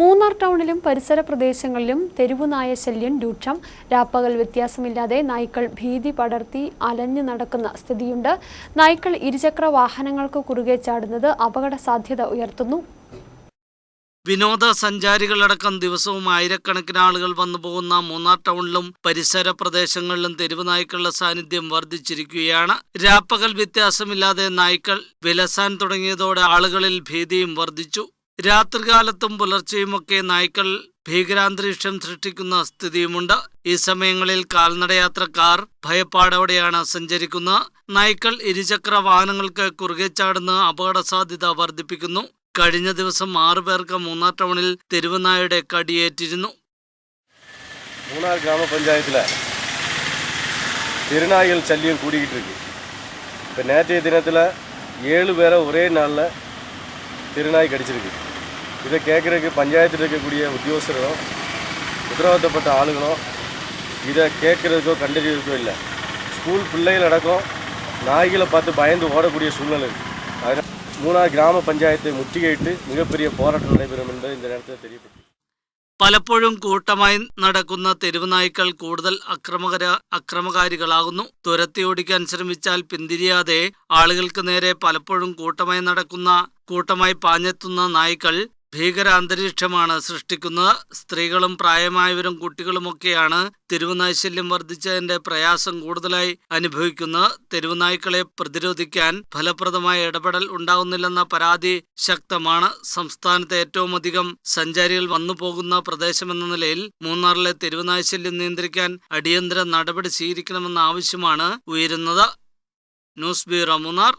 മൂന്നാർ ടൗണിലും പരിസര പ്രദേശങ്ങളിലും തെരുവുനായ ശല്യം രൂക്ഷം രാപ്പകൽ വ്യത്യാസമില്ലാതെ നായ്ക്കൾ ഭീതി പടർത്തി അലഞ്ഞു നടക്കുന്ന സ്ഥിതിയുണ്ട്. നായ്ക്കൾ ഇരുചക്ര വാഹനങ്ങൾക്ക് കുറുകെ ചാടുന്നത് അപകട സാധ്യത ഉയർത്തുന്നു. വിനോദ സഞ്ചാരികളടക്കം ദിവസവും ആയിരക്കണക്കിന് ആളുകൾ വന്നു പോകുന്ന മൂന്നാർ ടൗണിലും പരിസര പ്രദേശങ്ങളിലും തെരുവ് നായ്ക്കളുടെ സാന്നിധ്യം വർദ്ധിച്ചിരിക്കുകയാണ്. രാപ്പകൽ വ്യത്യാസമില്ലാതെ നായ്ക്കൾ വിലസാൻ തുടങ്ങിയതോടെ ആളുകളിൽ ഭീതിയും വർദ്ധിച്ചു. രാത്രികാലത്തും പുലർച്ചെയുമൊക്കെ നായ്ക്കൾ ഭീകരാന്തരീക്ഷം സൃഷ്ടിക്കുന്ന സ്ഥിതിയുമുണ്ട് ഈ സമയങ്ങളിൽ കാൽനടയാത്രക്കാർ ഭയപ്പാടോടെയാണ് സഞ്ചരിക്കുന്നത് നായ്ക്കൾ ഇരുചക്ര വാഹനങ്ങൾക്ക് കുറുകെ ചാടുന്ന അപകട സാധ്യത വർദ്ധിപ്പിക്കുന്നു കഴിഞ്ഞ ദിവസം ആറു പേർക്ക് മൂന്നാർ ടൗണിൽ തെരുവുനായുടെ കടിയേറ്റിരുന്നു மூணார் கிராம பஞ்சாயத்தில் திருநாய்கள் சல்லியம் கூடிக்கிட்டு இருக்கு இப்போ நேற்றைய தினத்தில் ஏழு பேரை ஒரே நாளில் திருநாய் கடிச்சிருக்கு. இதை கேட்குறதுக்கு பஞ்சாயத்தில் இருக்கக்கூடிய உத்தியோகஸ்தரும் உத்தரவாதப்பட்ட ஆளுகளும் இதை கேட்குறதுக்கோ கண்டறியறதுக்கோ இல்லை. ஸ்கூல் பிள்ளைகள் அடக்கம் நாய்களை பார்த்து பயந்து ஓடக்கூடிய சூழ்நிலை இருக்குது அதனால் மூணாவது கிராம பஞ்சாயத்தை முற்றுகையிட்டு மிகப்பெரிய போராட்டம் நடைபெறும் என்பது இந்த நேரத்தில் தெரியப்படுத்தி പലപ്പോഴും കൂട്ടമായി നടക്കുന്ന തെരുവുനായ്ക്കൾ കൂടുതൽ അക്രമകര അക്രമകാരികളാകുന്നു. തുരത്തി ഓടിക്കാൻ ശ്രമിച്ചാൽ പിന്തിരിയാതെ ആളുകൾക്ക് നേരെ പലപ്പോഴും കൂട്ടമായി നടക്കുന്ന കൂട്ടമായി പാഞ്ഞെത്തുന്ന നായ്ക്കൾ ഭീകര അന്തരീക്ഷമാണ് സൃഷ്ടിക്കുന്നത്. സ്ത്രീകളും പ്രായമായവരും കുട്ടികളുമൊക്കെയാണ് തെരുവുനായ്ശല്യം വർദ്ധിച്ചതിന്റെ പ്രയാസം കൂടുതലായി അനുഭവിക്കുന്നത്. തെരുവുനായ്ക്കളെ പ്രതിരോധിക്കാൻ ഫലപ്രദമായ ഇടപെടൽ ഉണ്ടാകുന്നില്ലെന്ന പരാതി ശക്തമാണ്. സംസ്ഥാനത്ത് ഏറ്റവും അധികം സഞ്ചാരികൾ വന്നു പോകുന്ന പ്രദേശമെന്ന നിലയിൽ മൂന്നാറിലെ തെരുവുനായ്ശല്യം നിയന്ത്രിക്കാൻ അടിയന്തര നടപടി സ്വീകരിക്കണമെന്ന ആവശ്യമാണ് ഉയരുന്നത്. News bureau Munnar.